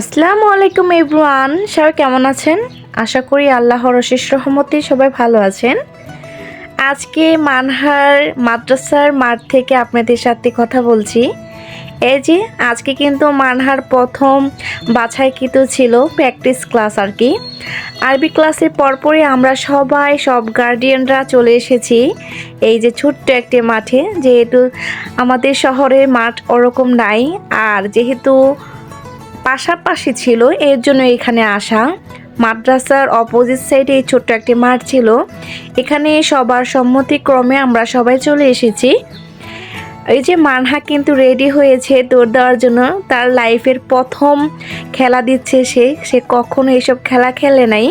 আসসালামু আলাইকুম এভরিওয়ান, সবাই কেমন আছেন? আশা করি আল্লাহর অশেষ রহমতে সবাই ভালো আছেন। আজকে মানহার মাদ্রাসার মাঠ থেকে আপনাদের সাথে কথা বলছি। এই যে, আজকে কিন্তু মানহার প্রথম বাছাইকৃত ছিল প্র্যাকটিস ক্লাস আর কি। আরবি ক্লাসের পরপরই আমরা সবাই, সব গার্ডিয়ানরা চলে এসেছি এই যে ছোট্ট একটি মাঠে। যেহেতু আমাদের শহরের মাঠ ওরকম নাই, আর যেহেতু পাশাপাশি ছিল এর জন্য এখানে আসা। মাদ্রাসার অপোজিট সাইডে এই ছোট্ট একটি মাঠ ছিল। এখানে সবার সম্মতিক্রমে আমরা সবাই চলে এসেছি। এই যে মানহা কিন্তু রেডি হয়েছে দৌড় দেওয়ার জন্য। তার লাইফের প্রথম খেলা দিচ্ছে সে। সে কখনো এসব খেলা খেলে নাই।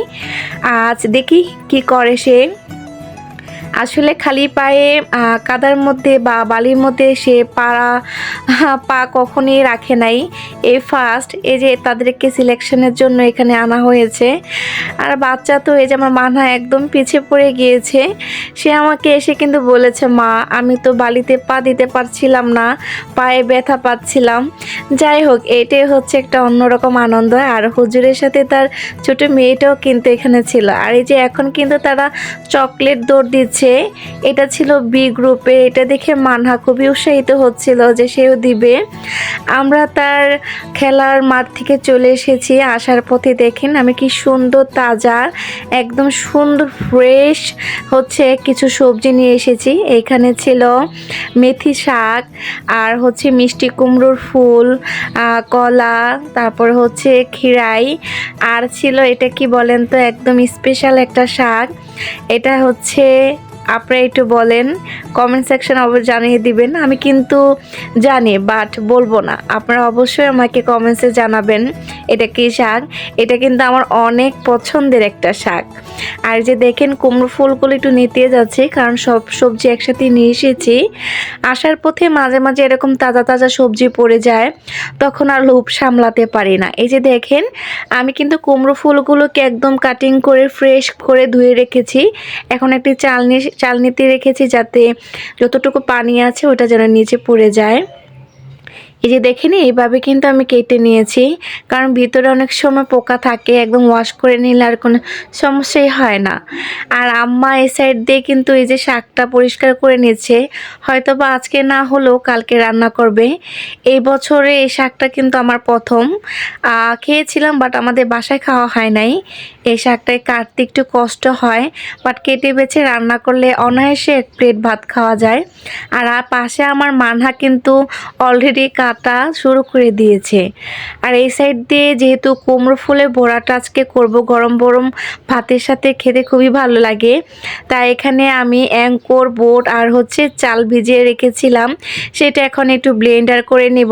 আজ দেখি কি করে সে। আসলে খালি পায়ে কাদার মধ্যে বা বালির মধ্যে সে পাড়া পা কখনই রাখে নাই। এই ফার্স্ট এই যে তাদেরকে সিলেকশনের জন্য এখানে আনা হয়েছে। আর বাচ্চা তো এই যে আমার মানহা একদম পিছিয়ে পড়ে গিয়েছে। সে আমাকে এসে কিন্তু বলেছে, মা, আমি তো বালিতে পা দিতে পারছিলাম না, পায়ে ব্যথা পাচ্ছিলাম। যাই হোক, এটাই হচ্ছে একটা অন্যরকম আনন্দ। আর হুজুরের সাথে তার ছোট মেয়েটাও কিন্তু এখানে ছিল। আর এই যে এখন কিন্তু তারা চকলেট দৌড় দিচ্ছে। এটা ছিল বি গ্রুপে এটা দেখে মানহা খুবই উৎসাহিত হচ্ছিল যে সেও দিবে। আমরা তার খেলার মাঠ থেকে চলে এসেছি, আসার পথে দেখেন আমি কি সুন্দর তাজা, একদম সুন্দর ফ্রেশ হচ্ছে কিছু সবজি নিয়ে এসেছি। এখানে ছিল মেথি শাক, আর হচ্ছে মিষ্টি কুমড়োর ফুল কলা, তারপর হচ্ছে খিরাই আর ছিল এটা কি বলেন তো, একদম স্পেশাল একটা শাক। এটা হচ্ছে আপনারা একটু বলেন কমেন্ট সেকশন অবশ্যই জানিয়ে দিবেন। আমি কিন্তু জানি বাট বলব না। আপনারা অবশ্যই আমাকে কমেন্টসে জানাবেন, এটা কী শাক? এটা কিন্তু আমার অনেক পছন্দের একটা শাক। আর যে দেখেন, কুমড়ো ফুলগুলো একটু নিতে যাচ্ছি, কারণ সব সবজি একসাথে নিয়ে এসেছি। আসার পথে মাঝে মাঝে এরকম তাজা তাজা সবজি পড়ে যায়, তখন আর লোভ সামলাতে পারি না। এই যে দেখেন, আমি কিন্তু কুমড়ো ফুলগুলোকে একদম কাটিং করে ফ্রেশ করে ধুয়ে রেখেছি। এখন একটি চালনি চালনিতে রেখেছি যাতে যতটুকু পানি আছে ওটা যেন নিচে পড়ে যায়। এই যে দেখেন, এইভাবে কিন্তু আমি কেটে নিয়েছি, কারণ ভিতরে অনেক সময় পোকা থাকে, একদম ওয়াশ করে নিলে আর কোনো সমস্যাই হয় না। আর আম্মা এই সাইড দিয়ে কিন্তু এই যে শাকটা পরিষ্কার করে নিয়েছে হয়তো বা আজকে না হলেও কালকে রান্না করবে। এই বছরে এই শাকটা কিন্তু আমার প্রথম। খেয়েছিলাম বাট আমাদের বাসায় খাওয়া হয় নাই। এই শাকটায় কাটতে একটু কষ্ট হয় বাট কেটে বেছে রান্না করলে অনায়াসে এক প্লেট ভাত খাওয়া যায়। আর পাশে আমার মানহা কিন্তু অলরেডি কাটা শুরু করে দিয়েছে। আর এই সাইড দিয়ে যেহেতু কুমড়ো ফুলের বড়াটা আজকে করব গরম গরম ভাতের সাথে খেতে খুবই ভালো লাগে। তাই এখানে আমি অ্যাঙ্কর, বোট আর হচ্ছে চাল ভিজিয়ে রেখেছিলাম। সেটা এখন একটু ব্লেন্ডার করে নেব।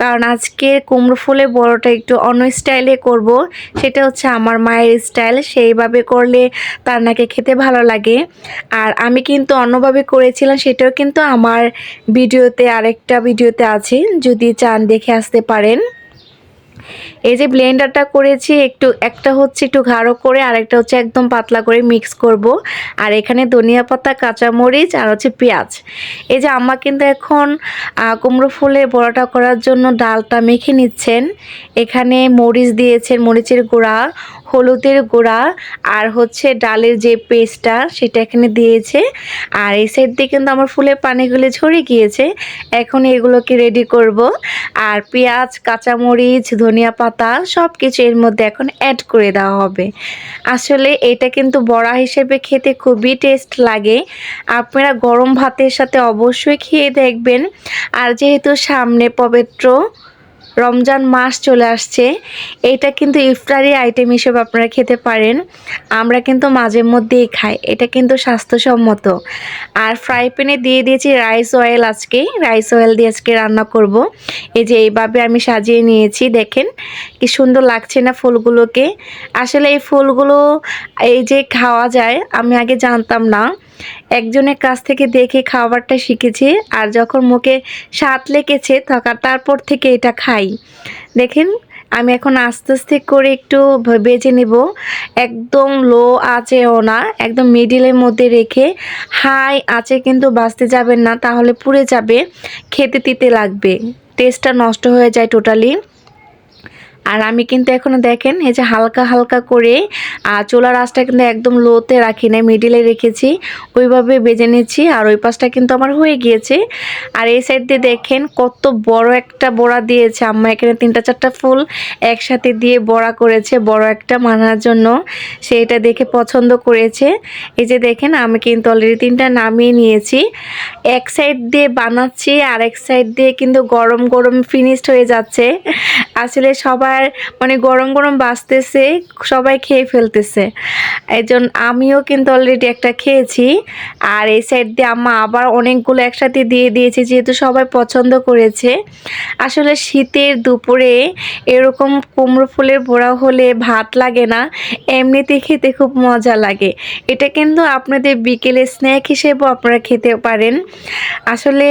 কারণ আজকে কুমড়ো ফুলের বড়টা একটু অন্য স্টাইলে করব। সেটা হচ্ছে আমার মায়ের স্টাইল সেইভাবে করলে তার নাকি খেতে ভালো লাগে। আর আমি কিন্তু অন্যভাবে করেছিলাম, সেটাও কিন্তু আমার ভিডিওতে আরেকটা ভিডিওতে আছে। যদি চান দেখে আসতে পারেন। এই যে ব্লেন্ডারটা করেছি, একটু, একটা হচ্ছে একটু গাঢ় করে আর একটা হচ্ছে একদম পাতলা করে মিক্স করব। আর এখানে ধনিয়া পাতা, কাঁচামরিচ আর হচ্ছে পেঁয়াজ। এই যে আম্মা কিন্তু এখন কুমড়ো ফুলের বড়াটা করার জন্য ডালটা মেখে নিচ্ছেন। এখানে মরিচ দিয়েছেন, মরিচের গুঁড়া হলুদের গুঁড়া আর হচ্ছে ডালের যে পেস্টটা সেটা এখানে দিয়েছে। আর এই সাইড দিয়ে কিন্তু আমার ফুলের পানিগুলো ঝরে গিয়েছে। এখন এগুলোকে রেডি করব। আর পেঁয়াজ, কাঁচামরিচ, ধনিয়া পাতা সব কিছু এর মধ্যে এখন অ্যাড করে দেওয়া হবে। আসলে এটা কিন্তু বড়া হিসেবে খেতে খুবই টেস্ট লাগে। আপনারা গরম ভাতের সাথে অবশ্যই খেয়ে দেখবেন। আর যেহেতু সামনে পবিত্র রমজান মাস চলে আসছে। এটা কিন্তু ইফতারি আইটেম হিসেবে আপনারা খেতে পারেন। আমরা কিন্তু মাঝে মধ্যেই খাই। এটা কিন্তু স্বাস্থ্যসম্মত। আর ফ্রাই প্যানে দিয়ে দিয়েছি রাইস অয়েল আজকে। রাইস অয়েল দিয়ে আজকে রান্না করব। এই যে এইভাবে আমি সাজিয়ে নিয়েছি, দেখেন কি সুন্দর লাগছে না ফুলগুলোকে। আসলে এই ফুলগুলো এই যে খাওয়া যায়, আমি আগে জানতাম না। একজনের কাছ থেকে দেখে খাবারটা শিখেছি আর যখন মুখে স্বাদ লেগেছে তখন তারপর থেকে এটা খাই। দেখেন, আমি এখন আস্তে আস্তে করে একটু বেজে নেব। একদম লো আঁচেও না, একদম মিডিলের মধ্যে রেখে হাই আঁচে কিন্তু বাঁচতে যাবেন না, তাহলে পুড়ে যাবে, খেতে তিতে লাগবে। টেস্টটা নষ্ট হয়ে যায় টোটালি আর আমি কিন্তু এখনও দেখেন, এই যে হালকা হালকা করে আর চোলা রাসটা কিন্তু একদম লোতে রাখি না মিডিলে রেখেছি। ওইভাবে বেজে নিচ্ছি আর ওই পাশটা কিন্তু আমার হয়ে গিয়েছে। আর এই সাইড দিয়ে দেখেন কত বড় একটা বড়া দিয়েছে। আম্মা এখানে তিনটা চারটা ফুল একসাথে দিয়ে বড়া করেছে, বড় একটা মানার জন্য। সে এটা দেখে পছন্দ করেছে। এই যে দেখেন, আমি কিন্তু অলরেডি তিনটা নামিয়ে নিয়েছি। এক সাইড দিয়ে বানাচ্ছি আর এক সাইড দিয়ে কিন্তু গরম গরম ফিনিশড হয়ে যাচ্ছে। আসলে সবার মানে গরম গরম বাঁচতেছে, সবাই খেয়ে ফেলতেছে। এই জন্য আমিও কিন্তু অলরেডি একটা খেয়েছি। আর এই সাইড দিয়ে আম্মা আবার অনেকগুলো একসাথে দিয়ে দিয়েছে, যেহেতু সবাই পছন্দ করেছে। আসলে শীতের দুপুরে এরকম কুমড়ো ফুলের বড়া হলে ভাত লাগে না, এমনিতে খেতে খুব মজা লাগে। এটা কিন্তু আপনাদের বিকেলে স্ন্যাক হিসেবেও আপনারা খেতে পারেন। আসলে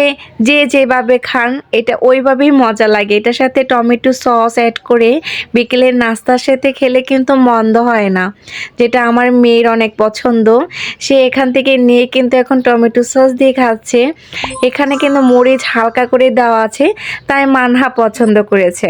যে যেভাবে খান, এটা ওইভাবেই মজা লাগে। এটার সাথে টমেটো সস অ্যাড বিকেলের নাস্তার সাথে খেলে কিন্তু মন্দ হয় না, যেটা আমার মেয়ের অনেক পছন্দ। সে এখান থেকে নিয়ে কিন্তু এখন টমেটো সস দিয়ে খাচ্ছে। এখানে কিন্তু মরিচ হালকা করে দেওয়া আছে, তাই মানহা পছন্দ করেছে।